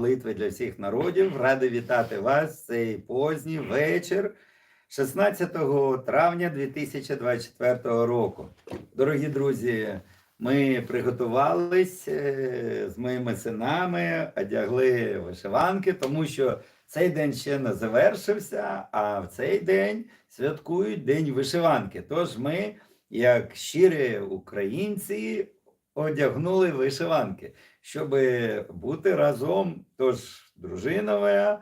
молитви для всіх народів. Радий вітати вас цей поздній вечір 16 травня 2024 року. Дорогі друзі, ми приготувались е, з моїми синами, одягли вишиванки, тому що цей день ще не завершився, а в цей день святкують День вишиванки. Тож ми, як щирі українці, одягнули вишиванки, щоб бути разом. Тож дружина моя,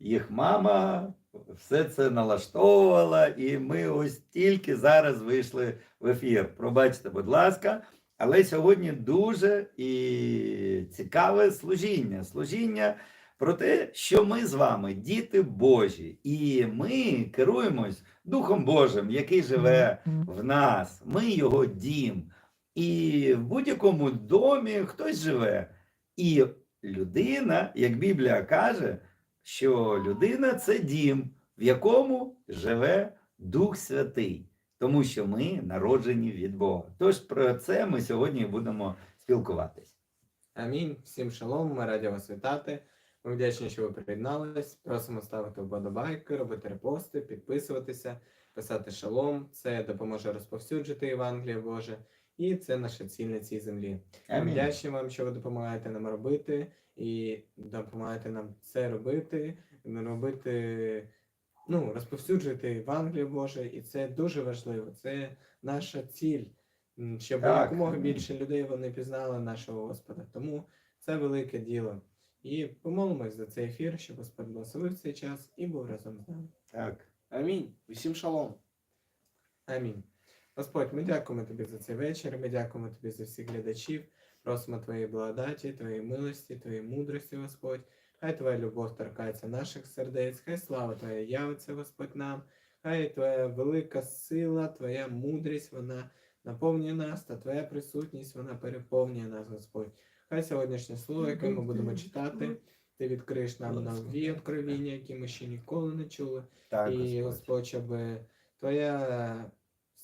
їх мама все це налаштовувала, і ми ось тільки зараз вийшли в ефір. Пробачте, будь ласка. Але сьогодні дуже і цікаве служіння. Служіння про те, що ми з вами діти Божі, і ми керуємось Духом Божим, який живе в нас. Ми його дім. І в будь-якому домі хтось живе. І людина, як Біблія каже, що людина це дім, в якому живе Дух Святий, тому що ми народжені від Бога. Тож про це ми сьогодні будемо спілкуватись. Амінь. Всім шалом, ми раді вас вітати. Ми вдячні, що ви приєднались. Просимо ставити вподобайки, робити репости, підписуватися, писати шалом. Це допоможе розповсюджити Євангеліє Боже. І це наша ціль на цій землі. Амінь. вдячні вам, що ви допомагаєте нам робити, і допомагаєте нам це робити, робити, ну, розповсюджувати Євангеліє Боже, і це дуже важливо. Це наша ціль, щоб якомога більше людей вони пізнали нашого Господа. Тому це велике діло. І помолимось за цей ефір, щоб Господь благословив цей час і був разом з нами. Так. Амінь. Усім шалом. Амінь. Господь, ми дякуємо тобі за цей вечір. Ми дякуємо тобі за всіх глядачів. Просимо твоєї благодаті, твоєї милості, твоєї мудрості, Господь. Хай твоя любов торкається наших сердець, хай слава Твоя явиться, Господь нам, хай Твоя велика сила, Твоя мудрість, вона наповнює нас, та Твоя присутність, вона переповнює нас, Господь. Хай сьогоднішнє слово, яке ми будемо читати, ти відкриєш нам нові откровіння, які ми ще ніколи не чули. Так, І, Господь. Господь, щоб Твоя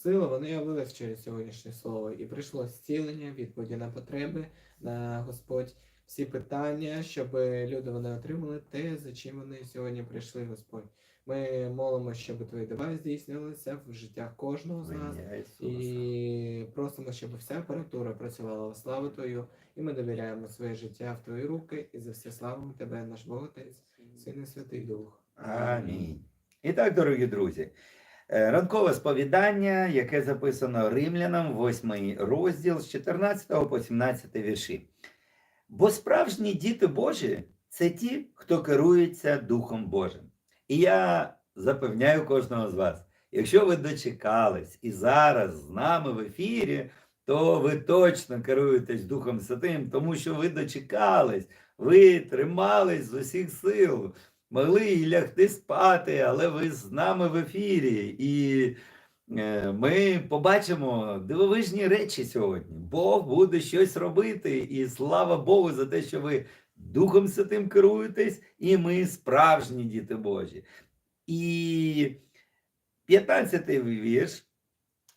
сила, вона явилась через сьогоднішнє слово. І прийшло зцілення, відповіді на потреби, на Господь, всі питання, щоб люди вони отримали те, за чим вони сьогодні прийшли, Господь. Ми молимо, щоб твої дива здійснилися в життях кожного з нас. І просимо, щоб вся апаратура працювала во славу Твою, і ми довіряємо своє життя в Твої руки, і за все славимо Тебе, наш Бог Отець, Син і Святий Дух. Амінь. І так, дорогі друзі, ранкове сповідання, яке записано римлянам, 8 розділ з 14 по 17 вірші. Бо справжні діти Божі це ті, хто керується Духом Божим. І я запевняю кожного з вас, якщо ви дочекались і зараз з нами в ефірі, то ви точно керуєтесь Духом Святим, тому що ви дочекались, ви тримались з усіх сил могли і лягти спати, але ви з нами в ефірі. І е, ми побачимо дивовижні речі сьогодні. Бог буде щось робити, і слава Богу за те, що ви Духом Святим керуєтесь, і ми справжні діти Божі. І 15-й вірш.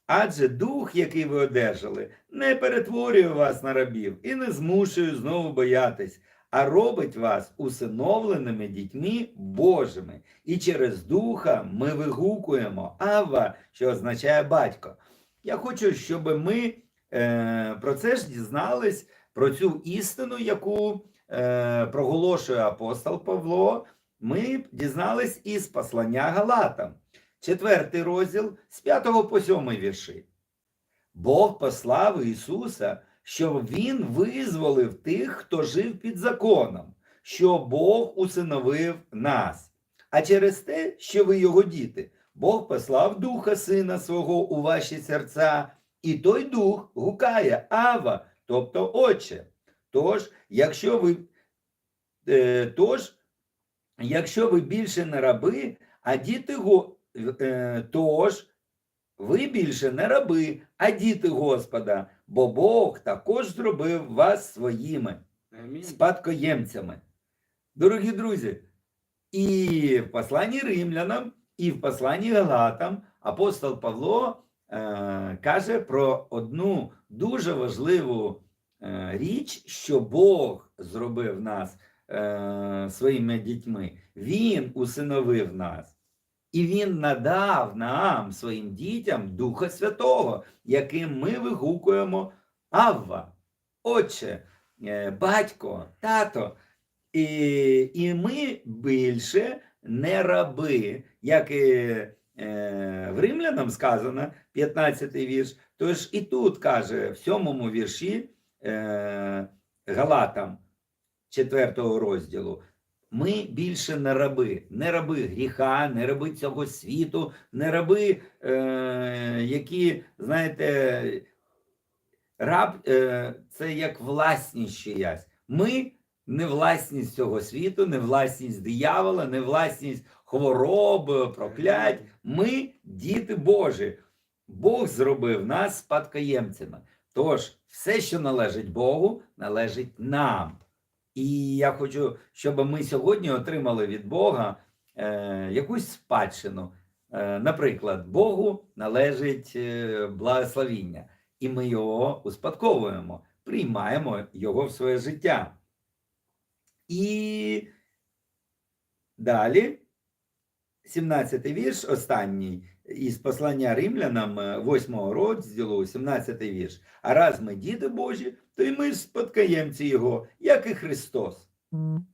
Адже дух, який ви одержали, не перетворює вас на рабів і не змушує знову боятись, а робить вас усиновленими дітьми Божими. І через духа ми вигукуємо Авва, що означає батько. Я хочу, щоб ми е, про це ж дізнались, про цю істину, яку е, проголошує апостол Павло. Ми дізнались із послання Галатам, четвертий розділ з 5 по 7 вірші. Бог послав Ісуса, щоб Він визволив тих, хто жив під законом, що Бог усиновив нас. А через те, що ви його діти, Бог послав Духа Сина свого у ваші серця, і той дух гукає Ава, тобто Отче. Тож, якщо ви, е, тож, якщо ви більше не раби, а діти го, е, тож ви більше не раби, а діти Господа, бо Бог також зробив вас своїми Амінь. спадкоємцями. Дорогі друзі, і в посланні римлянам, і в посланні Галатам апостол Павло е, каже про одну дуже важливу е, річ, що Бог зробив нас е, своїми дітьми. Він усиновив нас. І він надав нам, своїм дітям, Духа Святого, яким ми вигукуємо Авва, Отче, е, батько, тато. І, і ми більше не раби, як і е, в римлянам сказано, 15 вірш. Тож і тут каже в сьомому вірші е, Галатам 4 розділу. Ми більше не раби, не раби гріха, не раби цього світу, не раби, е, які, знаєте, раб е, це як власність чиясь. Ми не власність цього світу, не власність диявола, не власність хвороб, проклять. Ми діти Божі. Бог зробив нас спадкоємцями. Тож, все, що належить Богу, належить нам. І я хочу, щоб ми сьогодні отримали від Бога е, якусь спадщину. Е, наприклад, Богу належить е, благословіння, і ми його успадковуємо, приймаємо його в своє життя. І далі, 17 вірш, останній із послання римлянам, е, 8 розділу, 17 вірш. А раз ми діти Божі, то й ми спадкоємці Його, як і Христос.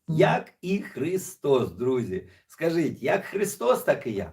Як і Христос, друзі. Скажіть, як Христос, так і я.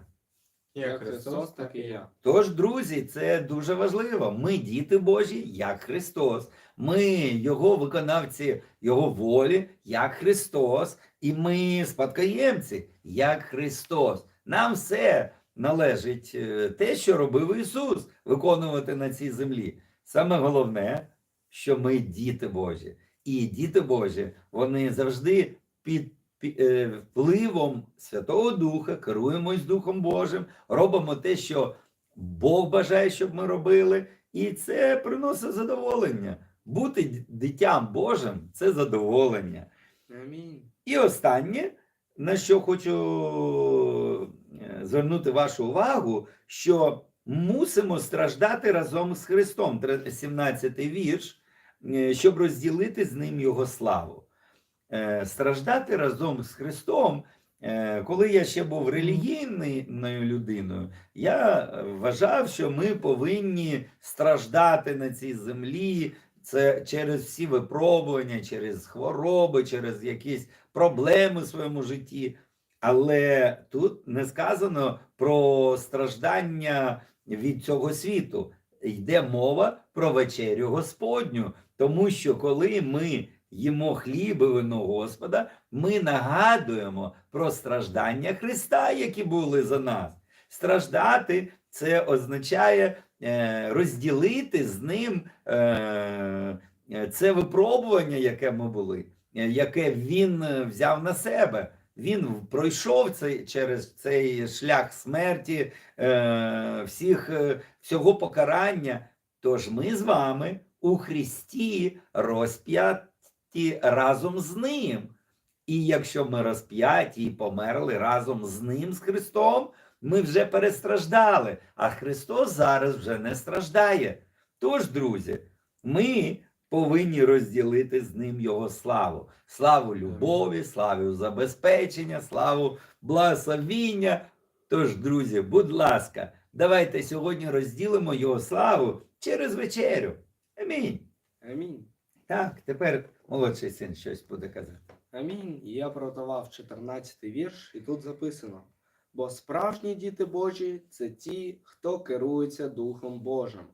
Як Христос, так і я. Тож, друзі, це дуже важливо. Ми діти Божі, як Христос. Ми Його виконавці Його волі, як Христос, і ми спадкоємці, як Христос. Нам все належить е, те, що робив Ісус, виконувати на цій землі. Саме головне, що ми діти Божі. І діти Божі, вони завжди під е, впливом Святого Духа, керуємось Духом Божим, робимо те, що Бог бажає, щоб ми робили, і це приносить задоволення. Бути дитям Божим це задоволення. Амінь. І останнє, на що хочу звернути вашу увагу, що мусимо страждати разом з Христом, 17-й вірш, е, щоб розділити з ним Його славу. Е, Страждати разом з Христом, е, коли я ще був релігійною людиною, я е, вважав, що ми повинні страждати на цій землі, це через всі випробування, через хвороби, через якісь проблеми в своєму житті. Але тут не сказано про страждання від цього світу. Йде мова про вечерю Господню, тому що коли ми їмо хліб і вино Господа, ми нагадуємо про страждання Христа, які були за нас. Страждати це означає е, розділити з ним е, е, це випробування, яке ми були, яке він взяв на себе. Він пройшов цей, через цей шлях смерті, е, всіх, е, всього покарання. Тож ми з вами у Христі розп'яті разом з Ним. І якщо ми розп'яті і померли разом з Ним, з Христом, ми вже перестраждали, а Христос зараз вже не страждає. Тож, друзі, ми повинні розділити з ним Його славу. Славу любові, славу забезпечення, славу благословіння. Тож, друзі, будь ласка, давайте сьогодні розділимо Його славу через вечерю. Амінь. Амінь. Так, тепер молодший син щось буде казати. Амінь. І я продавав 14 вірш, і тут записано: бо справжні діти Божі це ті, хто керується Духом Божим.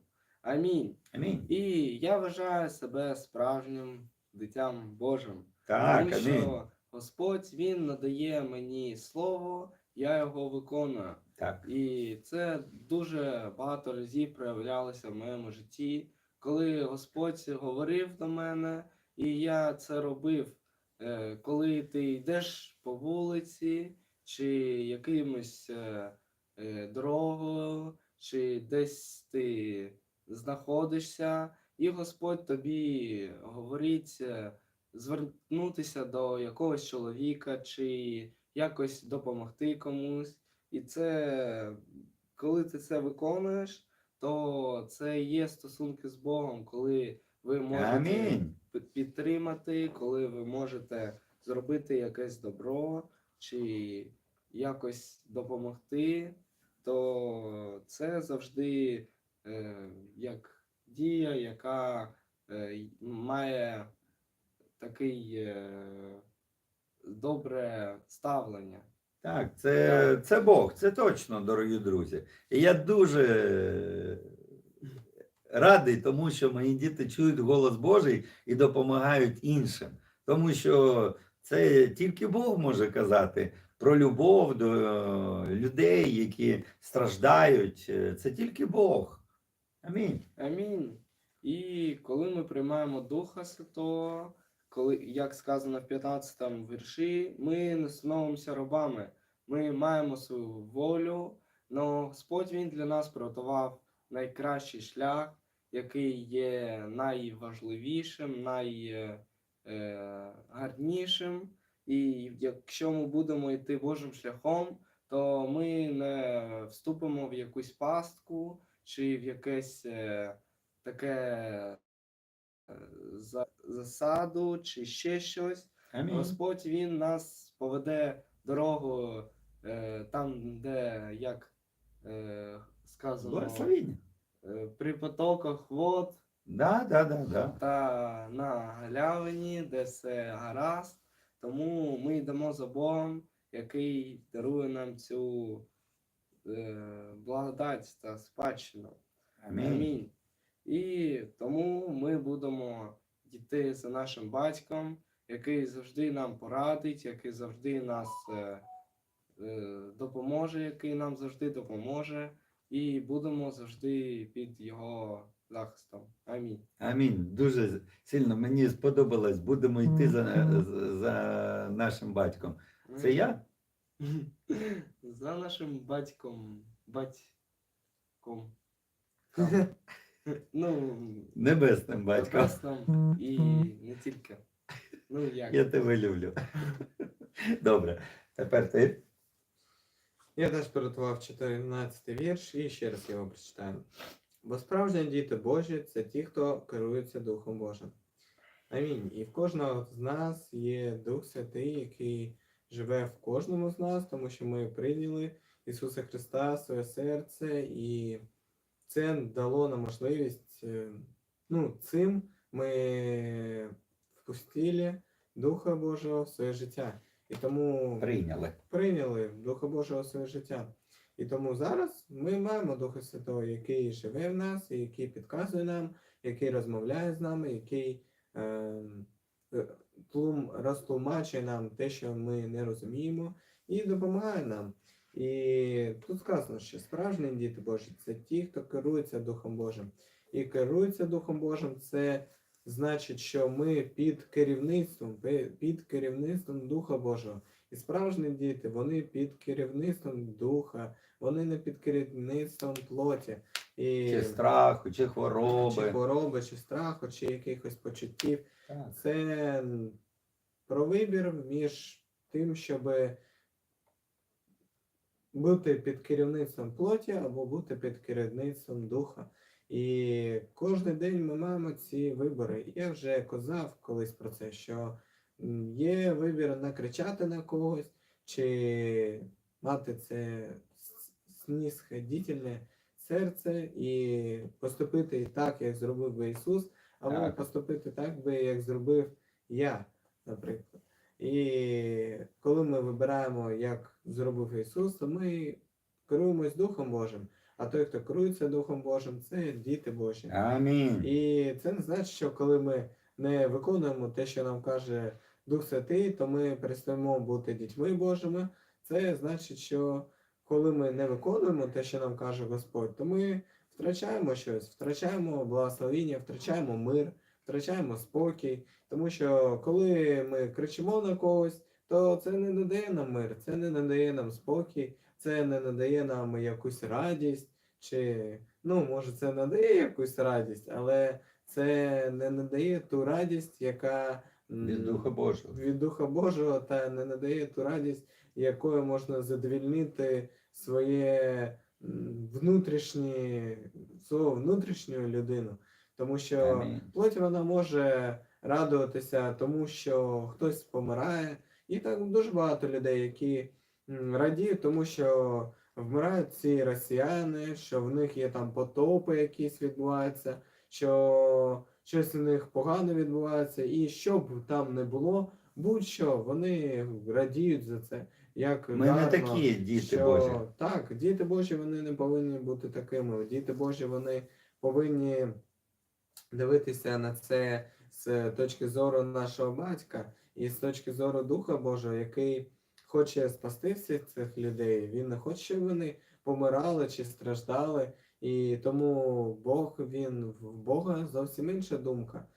Амінь. Амінь. І я вважаю себе справжнім дитям Божим. Так, тому амінь. що Господь Він надає мені слово, я його виконую. Так. І це дуже багато разів проявлялося в моєму житті, коли Господь говорив до мене, і я це робив. Е, Коли ти йдеш по вулиці, чи якимось е, е, дорогою, чи десь ти знаходишся, і Господь тобі говорить е, звернутися до якогось чоловіка, чи якось допомогти комусь. І це, коли ти це виконуєш, то це є стосунки з Богом, коли ви можете Амінь. підтримати, коли ви можете зробити якесь добро чи якось допомогти, то це завжди як дія, яка е, має такий е, добре ставлення. Так, це, це Бог, це точно, дорогі друзі. І я дуже радий тому, що мої діти чують голос Божий і допомагають іншим. Тому що це тільки Бог може казати про любов до людей, які страждають. Це тільки Бог. Амінь. Амінь. І коли ми приймаємо Духа Святого, коли, як сказано в 15 вірші, ми не становимося рабами, ми маємо свою волю, але Господь Він для нас приготував найкращий шлях, який є найважливішим, найгарнішим. І якщо ми будемо йти Божим шляхом, то ми не вступимо в якусь пастку чи в якесь е, таке е, за- засаду, чи ще щось. Амінь. Господь Він нас поведе дорогу е, там, де, як сказано, при потоках вод Да, да, да, да. та на галявині, де все гаразд. Тому ми йдемо за Богом, який дарує нам цю благодать та спадщину. Амінь. Амінь. І тому ми будемо йти за нашим батьком, який завжди нам порадить, який завжди нас е, е, допоможе, який нам завжди допоможе, і будемо завжди під його захистом. Амінь. Амінь. Дуже сильно мені сподобалось. Будемо йти за, за нашим батьком. Це я? За нашим батьком. Батьком. Ну, Небесним батьком. Прекрасно і не тільки. Ну як? Я тебе люблю. Добре. Тепер ти. Я теж приготував 14 вірш і ще раз його прочитаю. Бо справжні діти Божі це ті, хто керується Духом Божим. Амінь. І в кожного з нас є Дух Святий, який живе в кожному з нас, тому що ми прийняли Ісуса Христа своє серце, і це дало нам можливість, е, ну, цим ми впустили Духа Божого в своє життя. І тому Прийняли. прийняли Духа Божого в своє життя. І тому зараз ми маємо Духа Святого, який живе в нас, який підказує нам, який розмовляє з нами, який е, тлум, розтлумачує нам те, що ми не розуміємо, і допомагає нам. І тут сказано, що справжні діти Божі це ті, хто керується Духом Божим. І керується Духом Божим, це значить, що ми під керівництвом, під керівництвом Духа Божого. І справжні діти, вони під керівництвом духа, вони не під керівництвом плоті. І Чи страху, чи чи хвороби. хвороби, чи страху, чи якихось почуттів. Це про вибір між тим, щоб бути під керівництвом плоті або бути під керівництвом духа. І кожен день ми маємо ці вибори. Я вже казав колись про це, що є вибір накричати на когось, чи мати це с- снисходительне серце і поступити так, як зробив би Ісус, або Так. поступити так би, як зробив я, наприклад. І коли ми вибираємо, як зробив Ісус, то ми керуємось Духом Божим. А той, хто керується Духом Божим, це діти Божі. Амінь. І це не значить, що коли ми не виконуємо те, що нам каже Дух Святий, то ми перестаємо бути дітьми Божими. Це значить, що коли ми не виконуємо те, що нам каже Господь, то ми втрачаємо щось, втрачаємо благословіння, втрачаємо мир, втрачаємо спокій. Тому що коли ми кричимо на когось, то це не надає нам мир, це не надає нам спокій, це не надає нам якусь радість, чи ну, може, це надає якусь радість, але це не надає ту радість, яка Від Духа Божого. від Духа Божого, та не надає ту радість, якою можна задовільнити своє м, внутрішнє, свою внутрішню людину. Тому що Амінь. плоть вона може радуватися тому, що хтось помирає. І так дуже багато людей, які радіють, тому що вмирають ці росіяни, що в них є там потопи якісь відбуваються, що щось у них погано відбувається, і що б там не було, будь-що вони радіють за це. Як Ми не такі діти що, Божі. Так, діти Божі вони не повинні бути такими. Діти Божі вони повинні дивитися на це з точки зору нашого батька і з точки зору Духа Божого, який хоче спасти всіх цих людей. Він не хоче, щоб вони помирали чи страждали. І тому Бог він в Бога зовсім інша думка.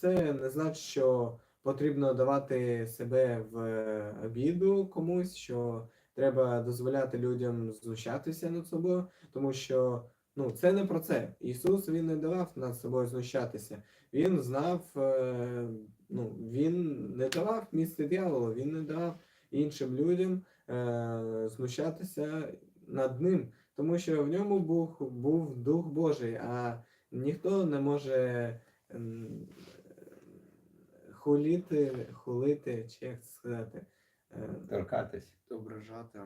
Це не значить, що потрібно давати себе в е, обіду комусь, що треба дозволяти людям знущатися над собою, тому що ну, це не про це. Ісус він не давав над собою знущатися. Він знав, е, ну, він не давав місце дьяволу, він не давав іншим людям е, знущатися над ним, тому що в ньому був, був Дух Божий, а ніхто не може хуліти, хулити, чи як це сказати. е, Торкатись. Ображати.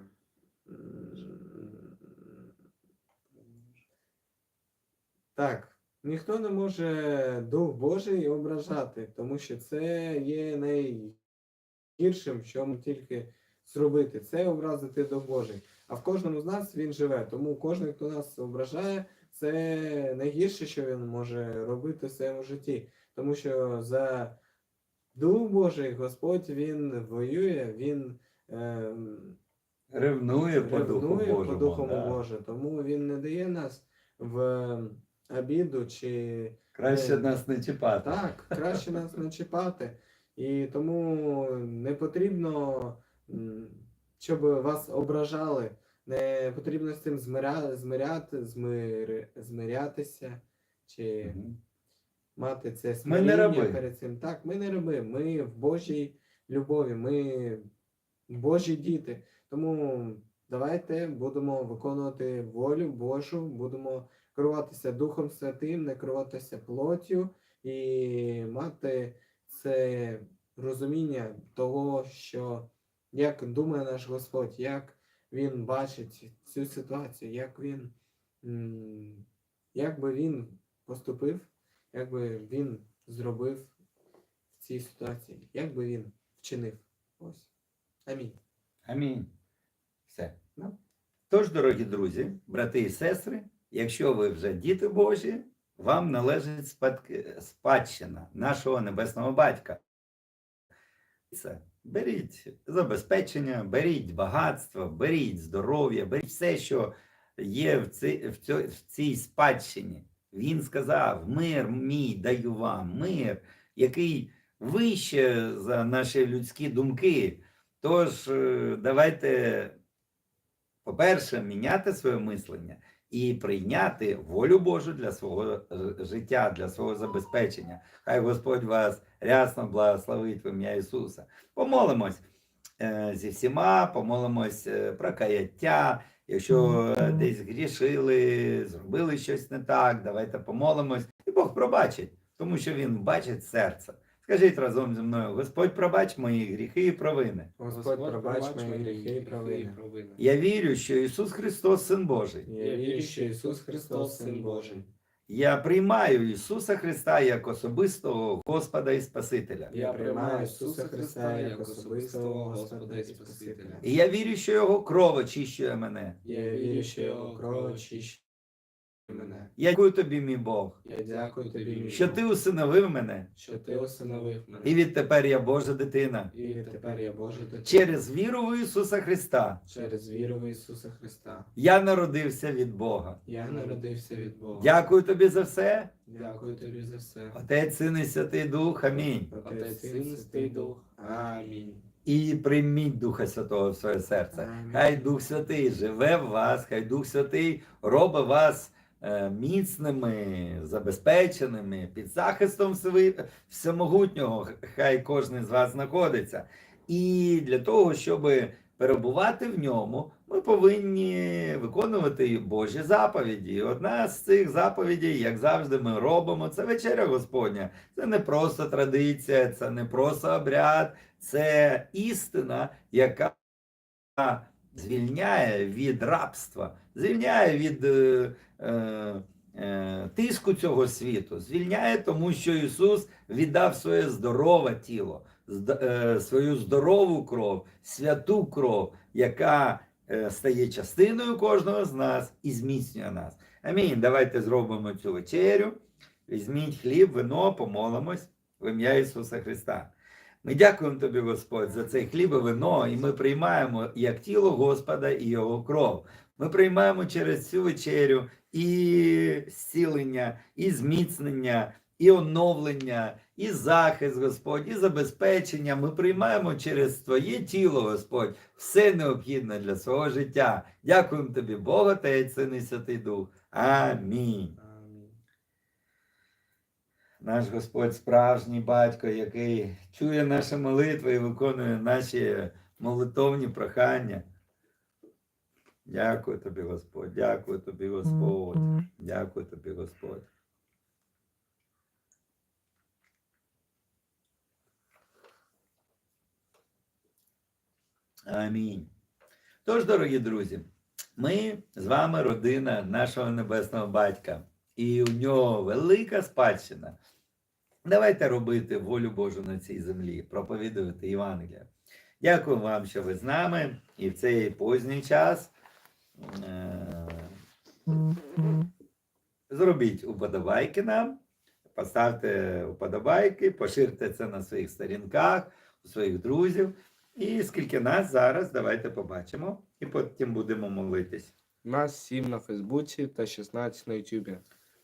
Так, ніхто не може Дух Божий ображати, тому що це є найгіршим, що ми тільки зробити. Це образити Дух Божий. А в кожному з нас він живе. Тому кожен, хто нас ображає, це найгірше, що він може робити в своєму житті. Тому що за Дух Божий Господь він воює, він. ем, Ревнує по Духу ревнує Божому. по Духу да. Боже, тому він не дає нас в обіду чи Краще Е, нас не чіпати. так, краще нас не чіпати. І тому не потрібно, щоб вас ображали, не потрібно з цим змиря, змиряти, змири, змирятися чи Мгм. Мати це раби. перед цим. Так, ми не раби, ми в Божій любові, ми Божі діти. Тому давайте будемо виконувати волю Божу, будемо керуватися Духом Святим, не керуватися плоттю і мати це розуміння того, що як думає наш Господь, як Він бачить цю ситуацію, як він, як би він поступив, як би він зробив в цій ситуації, як би він вчинив. Ось. Амінь. Амінь. Все. Да. Тож, дорогі друзі, брати і сестри, якщо ви вже діти Божі, вам належить спадщина нашого небесного батька. Це беріть забезпечення, беріть багатство, беріть здоров'я, беріть все, що є в цій, в цій спадщині. Він сказав: мир мій даю вам, мир, який вище за наші людські думки. Тож е, давайте, по-перше, міняти своє мислення і прийняти волю Божу для свого е, життя, для свого забезпечення. Хай Господь вас рясно благословить в ім'я Ісуса. Помолимось зі всіма, помолимось е, про каяття. Якщо е, десь грішили, зробили щось не так, давайте помолимось. І Бог пробачить, тому що Він бачить серце. Скажіть разом зі мною: Господь, пробач мої гріхи і провини. Господь, пробач мої гріхи і провини. Я вірю, що Ісус Христос Син Божий. Я вірю, що Ісус Христос, Син Божий. Я приймаю Ісуса Христа як особистого Господа і Спасителя. Я приймаю Ісуса Христа як особистого Господа і Спасителя. І я вірю, що Його кров очищує мене. Я вірю, що Його кров очищує мене. Я дякую тобі, мій Бог, Я дякую тобі, мій що Бог, ти усиновив мене, що ти усиновив мене. і відтепер я Божа дитина. І тепер я Божий дитина. Через віру в Ісуса Христа Через віру в Ісуса Христа. я народився від Бога. Я народився від Бога. Дякую тобі за все. Дякую тобі за все. Отець, Син і Святий Дух. Амінь. Отець, Син і Святий Дух. Амінь. І прийміть Духа Святого в своє серце. Амінь. Хай Дух Святий живе в вас, хай Дух Святий робить вас міцними, забезпеченими, під захистом Всемогутнього. Хай кожен з вас знаходиться. І для того, щоб перебувати в ньому, ми повинні виконувати Божі заповіді. Одна з цих заповідей, як завжди, ми робимо, це вечеря Господня. Це не просто традиція, це не просто обряд, це істина, яка звільняє від рабства, звільняє від е, е, е, тиску цього світу, звільняє, тому що Ісус віддав своє здорове тіло, е, свою здорову кров, святу кров, яка е, стає частиною кожного з нас і зміцнює нас. Амінь. Давайте зробимо цю вечерю. Візьміть хліб, вино, помолимось в ім'я Ісуса Христа. Ми дякуємо тобі, Господь, за цей хліб і вино, і ми приймаємо як тіло Господа і Його кров. Ми приймаємо через цю вечерю і зцілення, і зміцнення, і оновлення, і захист, Господь, і забезпечення. Ми приймаємо через Твоє тіло, Господь, все необхідне для свого життя. Дякуємо тобі, Бог, Отець, Син і Святий Дух. Амінь. Наш Господь справжній батько, який чує наші молитви і виконує наші молитовні прохання. Дякую тобі, Господь, дякую тобі, Господь, дякую тобі, Господь. Амінь. Тож, дорогі друзі, ми з вами родина нашого небесного батька, і у нього велика спадщина. Давайте робити волю Божу на цій землі, проповідувати Євангелія. Дякую вам, що ви з нами і в цей поздній час. е, Зробіть уподобайки нам, поставте уподобайки, поширте це на своїх сторінках, у своїх друзів. І скільки нас зараз, давайте побачимо, і потім будемо молитись. Нас 7 на Фейсбуці та 16 на Ютубі.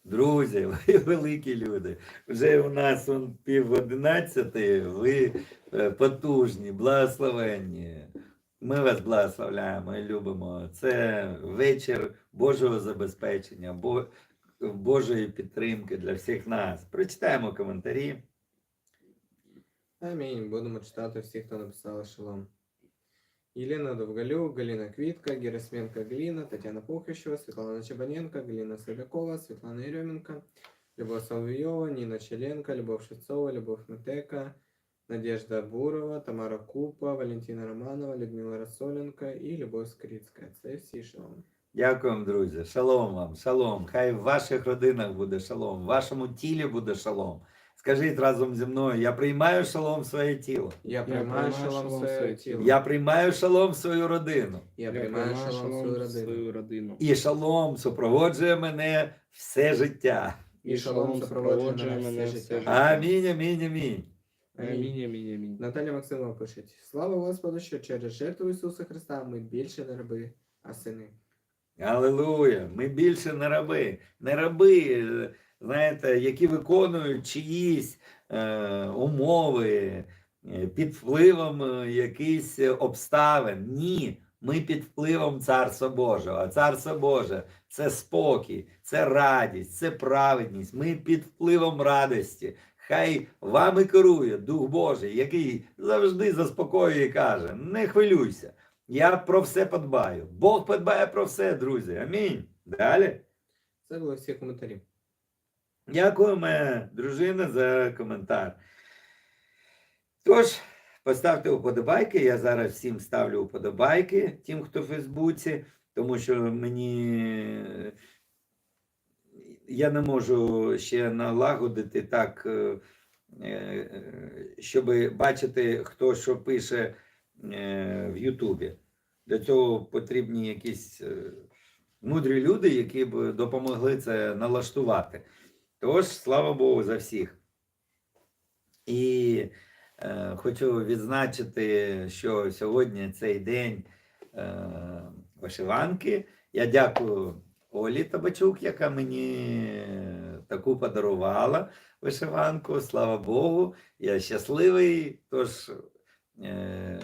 Друзі, ви великі люди. Вже у нас он пів одинадцяти, ви е, потужні, благословенні. Ми вас благословляємо і любимо. Це вечір Божого забезпечення, Божої підтримки для всіх нас. Прочитаємо коментарі. Амінь. Будемо читати всіх, хто написали шалом. Єлена Довгалюк, Галина Квітка, Герасменко Гліна, Тетяна Пухищева, Світлана Чебаненко, Галина Собякова, Світлана Єрьоменко, Любов Соловйова, Ніна Челенко, Любов Шевцова, Любов Метека, Надежда Бурова, Тамара Купа, Валентина Романова, Людмила Рассоленко і Любов Скрицька. Це всі шалом. Дякуємо, друзі. Шалом вам, шалом. Хай в ваших родинах буде шалом, в вашому тілі буде шалом. Скажіть разом зі мною: я приймаю шалом в своє тіло. Я приймаю шалом своє тіло. Я приймаю шалом в свою родину. Я приймаю шалом свою родину. свою родину. І шалом супроводжує мене все життя. І шалом супроводжує мене все життя. Амінь, амінь, амінь. Амінь, амінь, амінь. Наталя Максимова пише: Слава Господу, що через жертву Ісуса Христа ми більше не раби, а сини. Алілуя! Ми більше не раби. Не раби, е, знаєте, які виконують чиїсь е, умови е, під впливом е, якихось обставин. Ні. Ми під впливом Царства Божого. А Царство Боже це спокій, це радість, це праведність. Ми під впливом радості. Хай вами керує Дух Божий, який завжди заспокоює і каже: не хвилюйся. Я про все подбаю. Бог подбає про все, друзі. Амінь. Далі. Це були всі коментарі. Дякуємо, дружина, за коментар. Тож, поставте уподобайки. Я зараз всім ставлю уподобайки, тим, хто в Фейсбуці, тому що мені я не можу ще налагодити так, е, е, щоб бачити, хто що пише е, в Ютубі. Для цього потрібні якісь мудрі люди, які б допомогли це налаштувати. Тож, слава Богу, за всіх. І е, хочу відзначити, що сьогодні цей день е, вишиванки. Я дякую Олі Табачук, яка мені таку подарувала вишиванку. Слава Богу, я щасливий. Тож, е,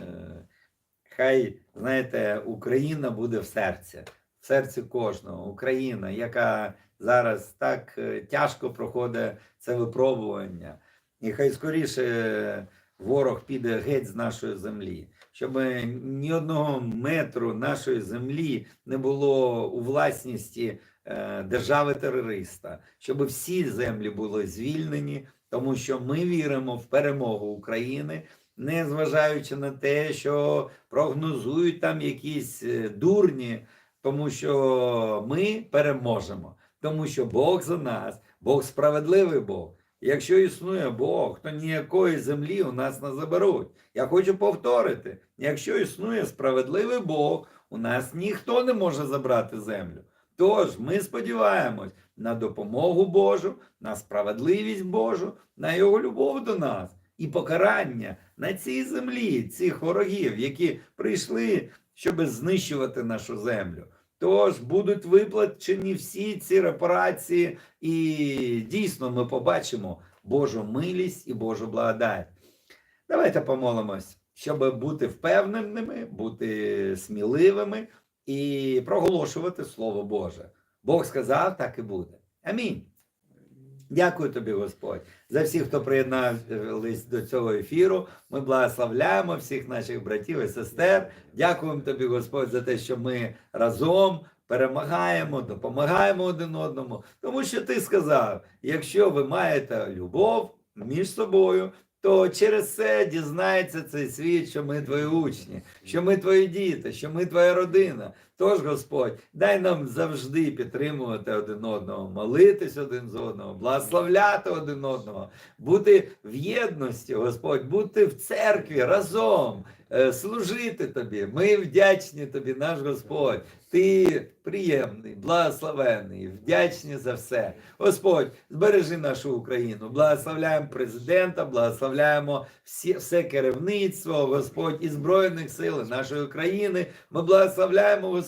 хай, знаєте, Україна буде в серці, в серці кожного. Україна, яка зараз так е, тяжко проходить це випробування. І хай скоріше ворог піде геть з нашої землі, щоб ні одного метру нашої землі не було у власності е, держави-терориста, щоб всі землі були звільнені, тому що ми віримо в перемогу України, не зважаючи на те, що прогнозують там якісь е, дурні, тому що ми переможемо, тому що Бог за нас, Бог справедливий Бог. Якщо існує Бог, то ніякої землі у нас не заберуть. Я хочу повторити: якщо існує справедливий Бог, у нас ніхто не може забрати землю. Тож ми сподіваємось на допомогу Божу, на справедливість Божу, на його любов до нас і покарання на цій землі, цих ворогів, які прийшли, щоб знищувати нашу землю. Тож будуть виплачені всі ці репарації, і дійсно ми побачимо Божу милість і Божу благодать. Давайте помолимось, щоб бути впевненими, бути сміливими і проголошувати Слово Боже. Бог сказав, так і буде. Амінь. Дякую тобі, Господь, за всіх, хто приєднались до цього ефіру. Ми благословляємо всіх наших братів і сестер. Дякуємо тобі, Господь, за те, що ми разом перемагаємо, допомагаємо один одному. Тому що ти сказав: якщо ви маєте любов між собою, то через це дізнається цей світ, що ми твої учні, що ми твої діти, що ми твоя родина. Тож, Господь, дай нам завжди підтримувати один одного, молитись один з одного, благословляти один одного, бути в єдності, Господь, бути в церкві разом, е, служити тобі. Ми вдячні тобі, наш Господь. Ти приємний, благословений, вдячні за все. Господь, збережи нашу Україну, благословляємо президента, благословляємо всі, все керівництво, Господь, і Збройних сил нашої країни. Ми благословляємо, Господь,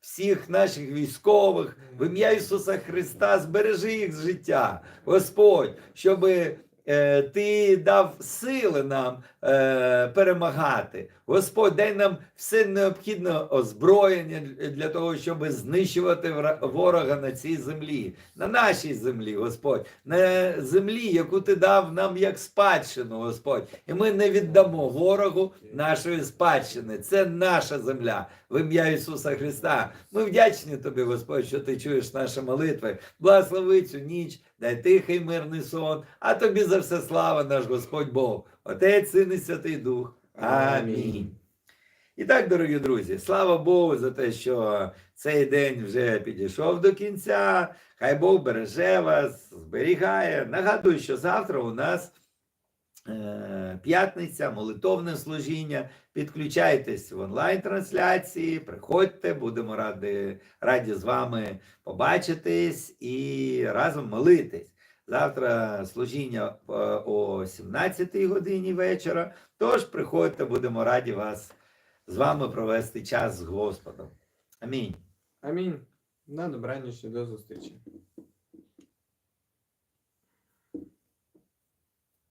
всіх наших військових в ім'я Ісуса Христа, збережи їх з життя, Господь, щоби. е, Ти дав сили нам е, перемагати. Господь, дай нам все необхідне озброєння для того, щоб знищувати ворога на цій землі, на нашій землі, Господь, на землі, яку ти дав нам як спадщину, Господь. І ми не віддамо ворогу нашої спадщини. Це наша земля. В ім'я Ісуса Христа. Ми вдячні тобі, Господь, що ти чуєш наші молитви. Благослови цю ніч, дай тихий мирний сон. А тобі за все слава, наш Господь Бог, Отець, Син і Святий Дух. Амінь. І так, дорогі друзі, слава Богу за те, що цей день вже підійшов до кінця. Хай Бог береже вас, зберігає. Нагадую, що завтра у нас п'ятниця, молитовне служіння. Підключайтесь в онлайн-трансляції, приходьте, будемо раді, раді з вами побачитись і разом молитись. Завтра служіння е, о 17 годині вечора. Тож приходьте, будемо раді вас з вами провести час з Господом. Амінь. Амінь. На добраніч і до зустрічі.